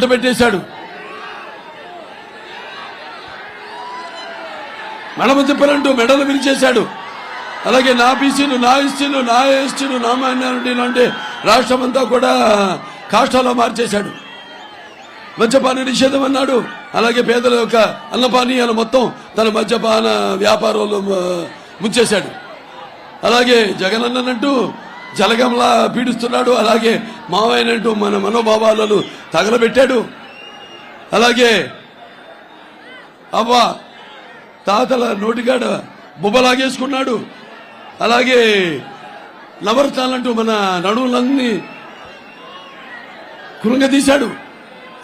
మంట పెట్టేశాడు మడమ తిప్పలంటూ మెడలు విరిచేశాడు. అలాగే నా బీసీలు నా ఎస్సీలు నా ఎస్టీలు నా మైనారిటీలు అంటే రాష్ట్రం అంతా కూడా కాష్టాలో మార్చేశాడు. మద్యపాన నిషేధం అన్నాడు. అలాగే పేదల యొక్క అన్నపానీయాలు మొత్తం తన మద్యపాన వ్యాపారంలో ముంచేశాడు అలాగే జగన్ అన్నట్టు జలగంలా పీడిస్తున్నాడు. అలాగే మావయ్యనంటూ మన మనోభావాలను తగలబెట్టాడు. అలాగే అవ్వ తాతల నోటిగాడ బుబ్బలాగేసుకున్నాడు. అలాగే నవరత్నాలంటూ మన నడువులన్నీ కృంగదీశాడు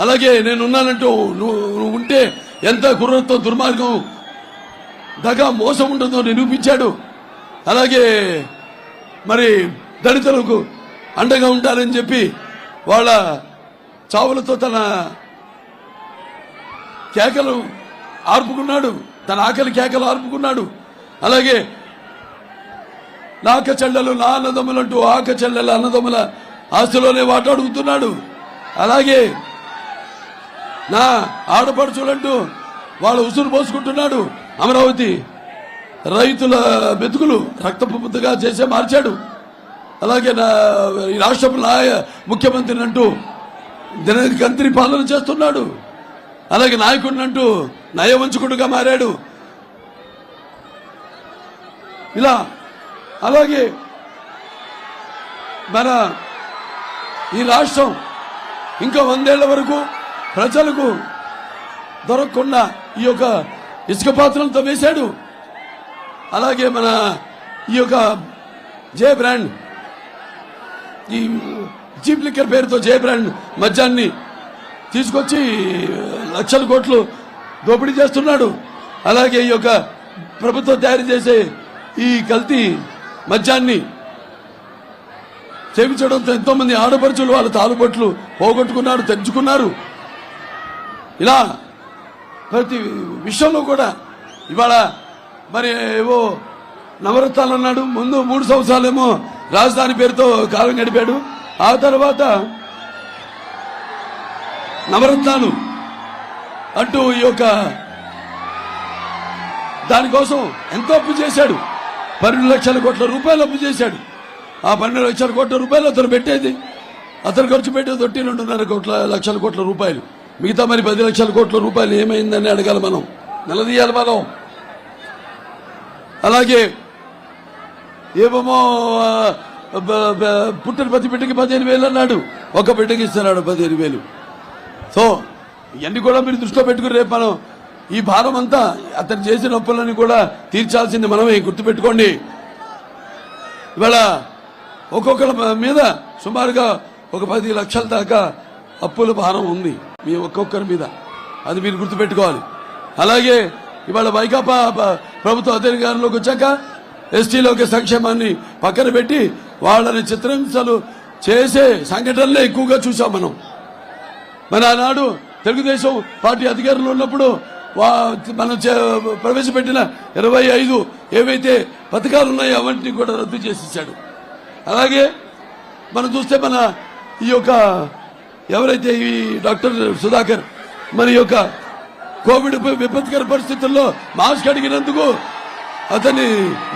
అలాగే నేనున్నానంటూ నువ్వు నువ్వు ఉంటే ఎంత కుర్రతో దుర్మార్గం దగా మోసం ఉంటుందో నిరూపించాడు. అలాగే మరి దళితులకు అండగా ఉంటారని చెప్పి వాళ్ళ చావులతో తన కేకలు ఆర్పుకున్నాడు. తన ఆకలి కేకలు ఆర్పుకున్నాడు. అలాగే నాక చెల్లెలు నా అన్నదమ్ములంటూ ఆక చెల్లెల అన్నదమ్ముల ఆస్తిలోనే వాటాడుగుతున్నాడు. అలాగే నా ఆడపడుచులంటూ వాళ్ళ ఉసురు పోసుకుంటున్నాడు. అమరావతి రైతుల బెతుకులు రక్తపు ముద్దగా చేసే మార్చాడు. అలాగే నా ఈ రాష్ట్రపు నాయ ముఖ్యమంత్రిని అంటూ దినకంత్రి పాలన చేస్తున్నాడు. అలాగే నాయకుడిని అంటూ నయవంచకుడుగా మారాడు. ఇలా అలాగే మన ఈ రాష్ట్రం ఇంకా వందేళ్ళ వరకు ప్రజలకు దొరకకుండా ఈ యొక్క ఇసుక పాత్రలతో వేశాడు. అలాగే మన ఈ యొక్క జే బ్రాండ్ ఈ చీప్ లిక్కర్ పేరుతో జే మద్యాన్ని తీసుకొచ్చి లక్షల కోట్లు దోపిడీ చేస్తున్నాడు. అలాగే ఈ యొక్క ప్రభుత్వం తయారు చేసే ఈ కల్తీ మద్యాన్ని సేవించడంతో ఎంతో మంది ఆడపడుచులు వాళ్ళ తాలుబొట్లు పోగొట్టుకున్నారు తెంచుకున్నారు. ఇలా ప్రతి విషయంలో కూడా ఇవాళ మరి ఏవో నవరత్నాలు అన్నాడు ముందు మూడు సంవత్సరాలేమో రాజధాని పేరుతో కాలం గడిపాడు. ఆ తర్వాత నవరత్నాలు అంటూ ఈ యొక్క దానికోసం ఎంతో అప్పు చేశాడు. పన్నెండు లక్షల కోట్ల రూపాయలు అప్పు చేశాడు. ఆ పన్నెండు లక్షల కోట్ల రూపాయలు అతను పెట్టేది. అతను ఖర్చు పెట్టేది ఒట్టి రెండున్నర కోట్ల లక్షల కోట్ల రూపాయలు. మిగతా మరి పది లక్షల కోట్ల రూపాయలు ఏమైందని అడగాలి మనం. నిలదీయాలి మనం. అలాగే ఏమేమో పుట్టిన ప్రతి బిడ్డకి పదిహేను వేలు అన్నాడు. ఒక బిడ్డకి ఇస్తున్నాడు పదిహేను వేలు. సో ఇవన్నీ కూడా మీరు దృష్టిలో పెట్టుకుని రేపు మనం ఈ భారం అంతా అతను చేసిన అప్పులని కూడా తీర్చాల్సింది మనమే గుర్తుపెట్టుకోండి. ఇవాళ ఒక్కొక్కరి మీద సుమారుగా ఒక పది లక్షల దాకా అప్పుల భారం ఉంది మీ ఒక్కొక్కరి మీద. అది మీరు గుర్తుపెట్టుకోవాలి. అలాగే ఇవాళ వైకాపా ప్రభుత్వ అధికారంలోకి వచ్చాక ఎస్టీలోకి సంక్షేమాన్ని పక్కన పెట్టి వాళ్ళని చిత్రహింసలు చేసే సంఘటనలే ఎక్కువగా చూసాం మనం. మన ఆనాడు తెలుగుదేశం పార్టీ అధికారంలో ఉన్నప్పుడు వా- మనం చే- ప్రవేశపెట్టిన ఇరవై ఐదు ఏవైతే పథకాలు ఉన్నాయో అవన్నీ కూడా రద్దు చేసేసాడు అలాగే మనం చూస్తే మన ఈ యొక్క ఎవరైతే ఈ డాక్టర్ సుధాకర్ మన యొక్క కోవిడ్ విపత్కర పరిస్థితుల్లో మాస్క్ అడిగినందుకు అతని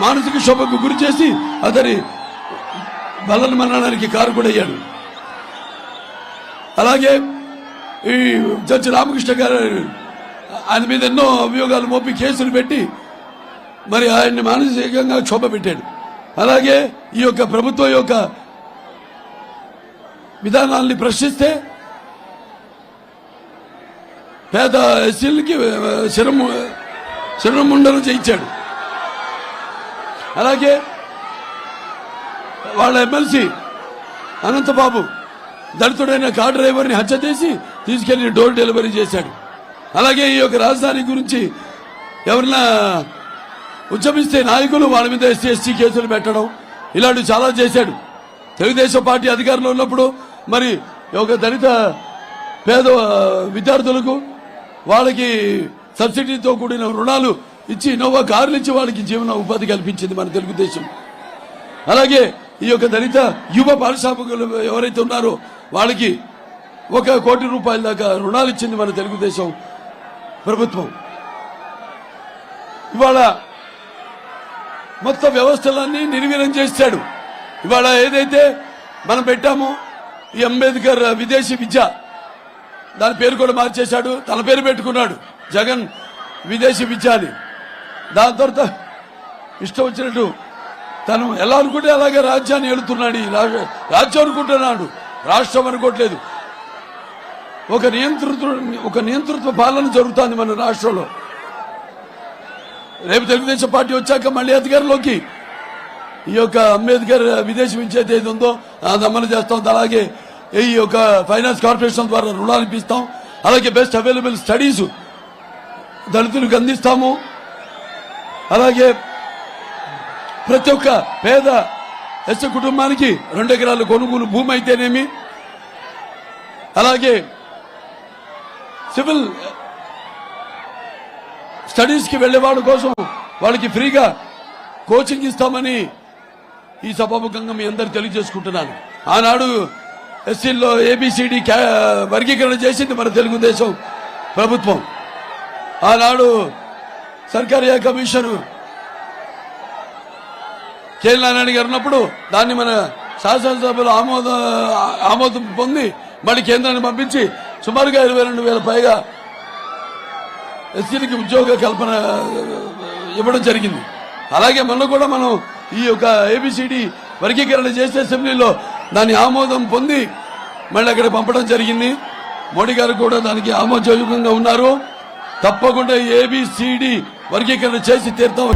మానసిక శోభకు గురి చేసి అతని బలన మరణానికి కారుకుడయ్యాడు. అలాగే ఈ జడ్జి రామకృష్ణ గారు ఆయన మీద ఎన్నో అభియోగాలు మోపి కేసులు పెట్టి మరి ఆయన్ని మానసికంగా క్షోభ పెట్టాడు. అలాగే ఈ యొక్క ప్రభుత్వం యొక్క విధానాల్ని ప్రశ్నిస్తే పేద ఎస్సీలకి శరం శరణముండలు చేయించాడు. అలాగే వాళ్ళ ఎమ్మెల్సీ అనంతబాబు దళితుడైన కార్ డ్రైవర్ని హత్య చేసి తీసుకెళ్ళి డోర్ డెలివరీ చేశాడు. అలాగే ఈ యొక్క రాజధాని గురించి ఎవరన్నా ఉద్యమిస్తే నాయకులు వాళ్ళ మీద ఎస్సీ ఎస్టీ కేసులు పెట్టడం ఇలాంటివి చాలా చేశాడు. తెలుగుదేశం పార్టీ అధికారంలో ఉన్నప్పుడు మరి ఒక దళిత పేద విద్యార్థులకు వాళ్ళకి సబ్సిడీతో కూడిన రుణాలు ఇచ్చి ఇన్నోవా కార్లు ఇచ్చి వాళ్ళకి జీవన ఉపాధి కల్పించింది మన తెలుగుదేశం. అలాగే ఈ యొక్క దళిత యువ పారిశ్రామికులు ఎవరైతే ఉన్నారో వాళ్ళకి ఒక కోటి రూపాయల దాకా రుణాలు ఇచ్చింది మన తెలుగుదేశం ప్రభుత్వం. ఇవాళ మొత్తం వ్యవస్థలన్నీ నిర్వీర్యం చేశాడు ఇవాళ ఏదైతే మనం పెట్టామో ఈ అంబేద్కర్ విదేశీ విద్య దాని పేరు కూడా మార్చేశాడు తన పేరు పెట్టుకున్నాడు జగన్ విదేశీ విద్య అని. దాని తర్వాత ఇష్టం వచ్చినట్టు తను ఎలా అనుకుంటే అలాగే రాజ్యాన్ని ఏలుతున్నాడు ఈ రాజ్యం అనుకుంటున్నాడు. రాష్ట్రం అనుకోవట్లేదు. ఒక నియంతృత్వ ఒక నియంతృత్వ పాలన జరుగుతోంది మన రాష్ట్రంలో. రేపు తెలుగుదేశం పార్టీ వచ్చాక మళ్ళీ అధికారంలోకి ఈ యొక్క అంబేద్కర్ విదేశీ విద్య ఏది ఉందో అమలు చేస్తాం. అలాగే ఈ యొక్క ఫైనాన్స్ కార్పొరేషన్ ద్వారా రుణాలు ఇప్పిస్తాం. అలాగే బెస్ట్ అవైలబుల్ స్టడీస్ దళితులకు అందిస్తాము. అలాగే ప్రతి ఒక్క పేద ఎస్ కుటుంబానికి రెండు ఎకరాల కొనుగోలు భూమి అయితేనేమి అలాగే సివిల్ స్టడీస్కి వెళ్ళేవాడు కోసం వాళ్ళకి ఫ్రీగా కోచింగ్ ఇస్తామని ఈ సభాముఖంగా మీ అందరు తెలియజేసుకుంటున్నాను. ఆనాడు ఎస్సీల్లో ఏబిసిడి వర్గీకరణ చేసింది మన తెలుగుదేశం ప్రభుత్వం. ఆనాడు సర్కారీ కమిషను. కేఎల్ నారాయణ గారు ఉన్నప్పుడు దాన్ని మన శాసనసభలో ఆమోద ఆమోదం పొంది మళ్ళీ కేంద్రాన్ని పంపించి సుమారుగా ఇరవై రెండు వేల పైగా ఎస్సీలకి ఉద్యోగ కల్పన ఇవ్వడం జరిగింది. అలాగే మొన్న కూడా మనం ఈ యొక్క ఏబిసిడి వర్గీకరణ చేసే అసెంబ్లీలో దాని ఆమోదం పొంది మళ్ళీ అక్కడ పంపడం జరిగింది. మోడీ గారు కూడా దానికి ఆమోదయోగ్యంగా ఉన్నారు. తప్పకుండా ఏబిసిడి వర్గీకరణ చేసి తీర్థం